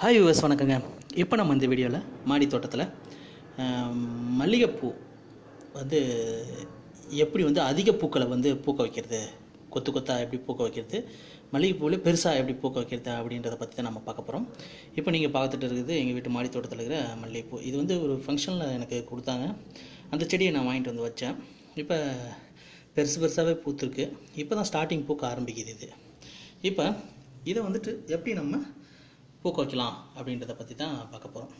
Hi US வணக்கங்க. இப்போ நம்ம இந்த வீடியோவில் மாடி தோட்டத்தில் மல்லிகைப்பூ வந்து எப்படி வந்து அதிக பூக்களை வந்து பூக்க வைக்கிறது கொத்து கொத்தாக எப்படி பூக்க வைக்கிறது மல்லிகைப்பூவில் பெருசாக எப்படி பூக்க வைக்கிறது அப்படின்றத பற்றி தான் நம்ம பார்க்க போகிறோம் இப்போ நீங்கள் பார்த்துட்டு இருக்குது எங்கள் வீட்டு மாடி தோட்டத்தில் இருக்கிற மல்லிகைப்பூ. இது வந்து ஒரு ஃபங்க்ஷனில் எனக்கு கொடுத்தாங்க. அந்த செடியை நான் வாங்கிட்டு வந்து வச்சேன். இப்போ பெருசு பெருசாகவே பூத்துருக்கு. இப்போ தான் ஸ்டார்டிங் பூக்க ஆரம்பிக்குது இது. இப்போ இதை வந்துட்டு எப்படி நம்ம பூக்க வைக்கலாம் அப்படின்றத பற்றி தான் பார்க்க போகிறோம்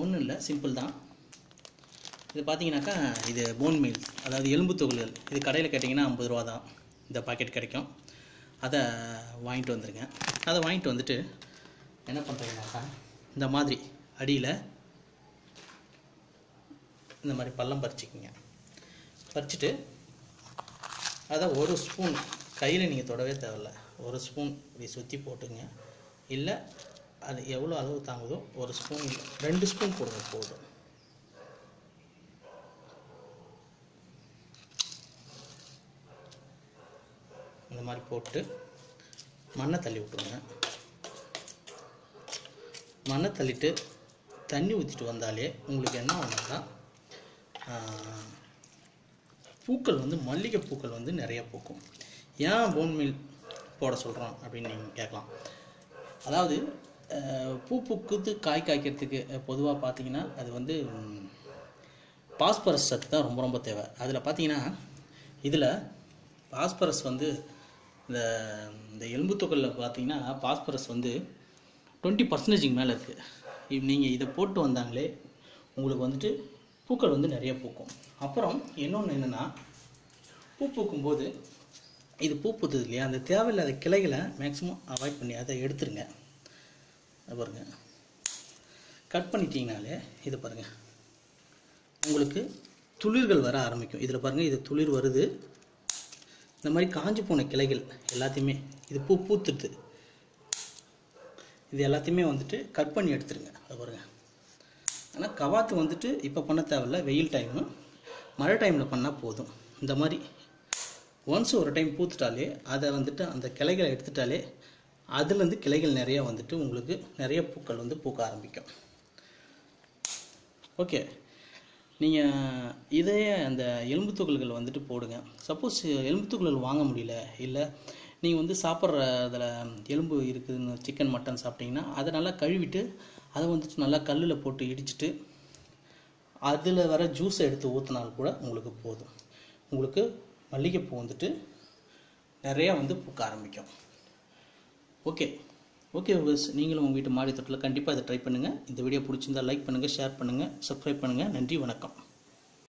ஒன்றும் இல்லை சிம்பிள் தான். இது பார்த்தீங்கன்னாக்கா இது போன் மீல் அதாவது எலும்பு தொகுதிகள் இது கடையில் கேட்டிங்கன்னா ஐம்பது ரூபா தான். இந்த பாக்கெட் கிடைக்கும். அதை வாங்கிட்டு வந்துடுங்க அதை வாங்கிட்டு வந்துட்டு என்ன பண்ணுறீங்கனாக்கா இந்த மாதிரி அடியில் இந்த மாதிரி பள்ளம் பறிச்சிக்கிங்க. பறிச்சுட்டு அதை ஒரு ஸ்பூன் கையில் நீங்கள் தொடவே தேவையில்ல. ஒரு ஸ்பூன் இப்படி சுற்றி போட்டுங்க. இல்லை அது எவ்வளோ அளவு தாங்குதோ ஒரு ஸ்பூன் ரெண்டு ஸ்பூன் போடுங்க போதும். இந்த மாதிரி போட்டு மண்ணை தள்ளி விட்டுருங்க. மண்ணை தள்ளிட்டு தண்ணி ஊற்றிட்டு வந்தாலே உங்களுக்கு என்ன ஆகும்னா பூக்கள் வந்து மல்லிகை பூக்கள் வந்து நிறைய பூக்கும். ஏன் போன் மீல் போட சொல்கிறோம் அப்படின்னு நீங்கள் கேட்கலாம். அதாவது பூ பூக்குது காய் காய்க்கிறதுக்கு பொதுவாக பார்த்தீங்கன்னா அது வந்து பாஸ்பரஸ் சத்து தான் ரொம்ப ரொம்ப தேவை. அதில் பார்த்தீங்கன்னா இதில் பாஸ்பரஸ் வந்து இந்த இந்த எலும்பு தொகலில் பார்த்தீங்கன்னா பாஸ்பரஸ் வந்து டுவெண்ட்டி பர்சன்டேஜுக்கு மேலே இருக்குது நீங்கள் இதை போட்டு வந்தாங்களே உங்களுக்கு வந்துட்டு பூக்கள் வந்து நிறைய பூக்கும். அப்புறம் இன்னொன்று என்னென்னா பூ பூக்கும்போது இது பூ பூத்தது இல்லையா? அந்த தேவையில்லாத கிளைகளை மேக்ஸிமம் அவாய்ட் பண்ணி அதை எடுத்துருங்க. பாருங்க. கட் பண்ணிட்டீங்கனாலே இதை பாருங்கள் உங்களுக்கு துளிர்கள் வர ஆரம்பிக்கும். இதில் பாருங்கள் இது துளிர் வருது. இந்த மாதிரி காஞ்சு போன கிளைகள் எல்லாத்தையுமே இது பூ பூத்துடுது. இது எல்லாத்தையுமே வந்துட்டு கட் பண்ணி எடுத்துருங்க. அதை பாருங்க. ஆனால் கவாத்து வந்துட்டு இப்போ பண்ண தேவையில்ல. வெயில் டைமு மழை டைமில் பண்ணால் போதும். இந்த மாதிரி ஒன்ஸ் ஒரு டைம் பூத்துட்டாலே அதை வந்துட்டு அந்த கிளைகளை எடுத்துட்டாலே அதுலேருந்து கிளைகள் நிறைய வந்துட்டு உங்களுக்கு நிறைய பூக்கள் வந்து பூக்க ஆரம்பிக்கும். ஓகே நீங்கள் இதையே அந்த எலும்பு துகள்கள் வந்துட்டு போடுங்க. சப்போஸ் எலும்பு துகள்கள் வாங்க முடியல இல்லை நீங்கள் வந்து சாப்பிட்ற அதில் எலும்பு இருக்குதுன்னு சிக்கன் மட்டன் சாப்பிட்டீங்கன்னா அதை நல்லா கழுவிட்டு அதை வந்துட்டு நல்லா கல்லில் போட்டு இடிச்சிட்டு அதில் வர ஜூஸை எடுத்து ஊற்றினால் கூட உங்களுக்கு போதும். உங்களுக்கு மல்லிகைப்பூ வந்துட்டு நிறையா வந்து பூக்க ஆரம்பிக்கும். ஓகே ஓகே விவர்ஸ் நீங்களும் உங்கள் வீட்டு மாடி தோட்டத்தில் கண்டிப்பாக இதை ட்ரை பண்ணுங்கள் இந்த வீடியோ பிடிச்சிருந்தா லைக் பண்ணுங்கள் ஷேர் பண்ணுங்கள் சப்ஸ்கிரைப் பண்ணுங்கள் நன்றி வணக்கம்.